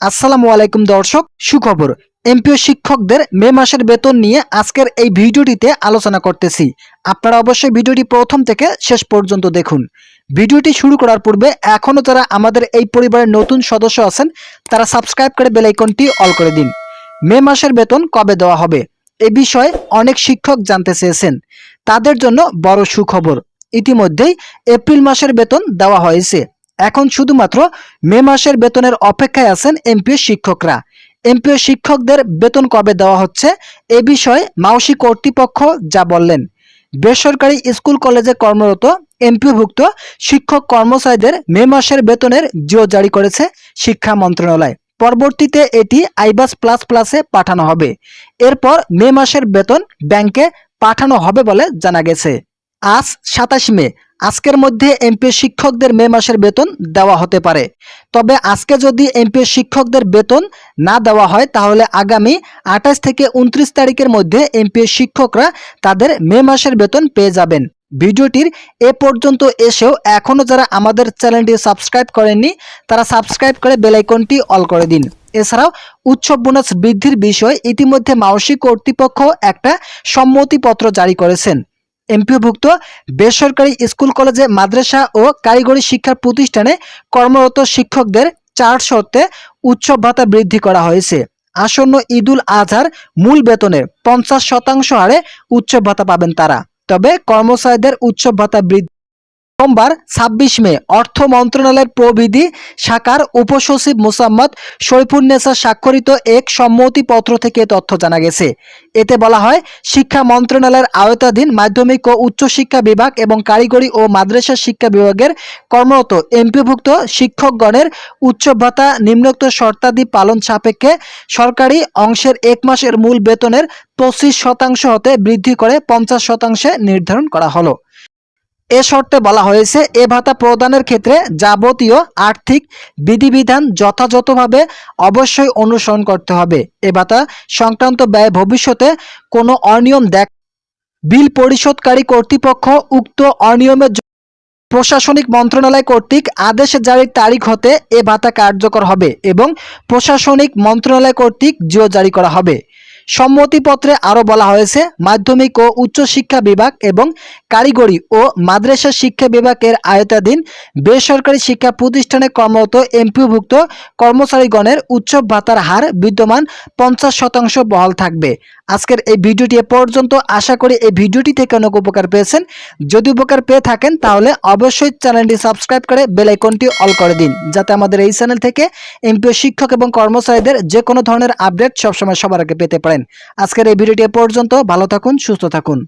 আসসালামু আলাইকুম দর্শক, সুখবর। এমপিও শিক্ষকদের মে মাসের বেতন নিয়ে আজকের এই ভিডিওটিতে আলোচনা করতেছি। আপনারা অবশ্যই ভিডিওটি প্রথম থেকে শেষ পর্যন্ত দেখুন। ভিডিওটি শুরু করার পূর্বে এখনও যারা আমাদের এই পরিবারের নতুন সদস্য আছেন, তারা সাবস্ক্রাইব করে বেলাইকনটি অল করে দিন। মে মাসের বেতন কবে দেওয়া হবে? এ বিষয়ে অনেক শিক্ষক জানতে চেয়েছেন। তাদের জন্য বড় সুখবর। ইতিমধ্যেই এপ্রিল মাসের বেতন দেওয়া হয়েছে। এখন শুধুমাত্র মে মাসের বেতনের অপেক্ষায় আছেন এমপিও শিক্ষকরা। এমপিও শিক্ষকদের বেতন কবে দেওয়া হচ্ছে এ বিষয়ে মাউসি কর্তৃপক্ষ যা বললেন। বেসরকারি স্কুল কলেজে কর্মরত এমপিওভুক্ত শিক্ষক কর্মচারীদের মে মাসের বেতনের জিও জারি করেছে শিক্ষা মন্ত্রণালয়। পরবর্তীতে এটি আইবাস প্লাস প্লাসে পাঠানো হবে। এরপর মে মাসের বেতন ব্যাংকে পাঠানো হবে বলে জানা গেছে। আজ সাতাশ মে আজকের মধ্যে এমপি শিক্ষকদের মে মাসের বেতন দেওয়া হতে পারে। তবে আজকে যদি এমপি শিক্ষকদের বেতন না দেওয়া হয়, তাহলে আগামী আঠাশ থেকে উনত্রিশ তারিখের মধ্যে এমপি শিক্ষকরা তাদের মে মাসের বেতন পেয়ে যাবেন। ভিডিওটির এ পর্যন্ত এসেও এখনও যারা আমাদের চ্যানেলটি সাবস্ক্রাইব করেননি, তারা সাবস্ক্রাইব করে বেলাইকনটি অল করে দিন। এছাড়াও উৎসব বোনাস বৃদ্ধির বিষয়ে ইতিমধ্যে মাওসি কর্তৃপক্ষ একটা সম্মতিপত্র জারি করেছেন। এমপিওভুক্ত বেসরকারি স্কুল, কলেজে, মাদ্রাসা ও কারিগরি শিক্ষা প্রতিষ্ঠানে কর্মরত শিক্ষকদের চার শর্তে উৎসব ভাতা বৃদ্ধি করা হয়েছে। আসন্ন ঈদুল আজহার মূল বেতনের পঞ্চাশ শতাংশ হারে উৎসব ভাতা পাবেন তারা। তবে কর্মচারীদের উৎসব ভাতা বৃদ্ধি সোমবার ছাব্বিশ মে, অর্থ মন্ত্রণালয়ের প্রবিধি শাখার উপসচিব মোসাম্মদ শরীফুন্নেসা স্বাক্ষরিত এক সম্মতিপত্র থেকে তথ্য জানা গেছে। এতে বলা হয়, শিক্ষা মন্ত্রণালয়ের আওতাধীন মাধ্যমিক ও উচ্চশিক্ষা বিভাগ এবং কারিগরি ও মাদ্রাসা শিক্ষা বিভাগের কর্মরত এমপিভুক্ত শিক্ষকগণের উচ্চ ভাতা নিম্নোক্ত শর্তাদি পালন সাপেক্ষে সরকারি অংশের এক মাসের মূল বেতনের পঁচিশ শতাংশ হতে বৃদ্ধি করে পঞ্চাশ শতাংশে নির্ধারণ করা হলো। এ শর্তে বলা হয়েছে, এ ভাতা প্রদানের ক্ষেত্রে যাবতীয় আর্থিক বিধিবিধান যথাযথভাবে অবশ্যই অনুসরণ করতে হবে। এ ভাতা সংক্রান্ত ব্যয় ভবিষ্যতে কোনো অনিয়ম দেখ বিল পরিশোধকারী কর্তৃপক্ষ উক্ত অনিয়মের প্রশাসনিক মন্ত্রণালয় কর্তৃক আদেশ জারির তারিখ হতে এ ভাতা কার্যকর হবে এবং প্রশাসনিক মন্ত্রণালয় কর্তৃক জিও জারি করা হবে। সম্মতিপত্রে আরও বলা হয়েছে, মাধ্যমিক ও উচ্চশিক্ষা বিভাগ এবং কারিগরি ও মাদ্রাসা শিক্ষা বিভাগের আয়তাধীন বেসরকারি শিক্ষা প্রতিষ্ঠানে কর্মরত এমপিভুক্ত কর্মচারীগণের উৎসব ভাতার হার বিদ্যমান পঞ্চাশ শতাংশ বহাল থাকবে। আজকের এই ভিডিওটি এ পর্যন্ত। আশা করি এই ভিডিওটি থেকে অনেক উপকার পেয়েছেন। যদি উপকার পেয়ে থাকেন, তাহলে অবশ্যই চ্যানেলটি সাবস্ক্রাইব করে বেল আইকনটি অল করে দিন, যাতে আমাদের এই চ্যানেল থেকে এমপিও শিক্ষক এবং কর্মচারীদের যে কোনো ধরনের আপডেট সবসময় সবার আগে পেতে পারেন। আজকের এই ভিডিওটি পর্যন্ত। ভালো থাকুন সুস্থ থাকুন।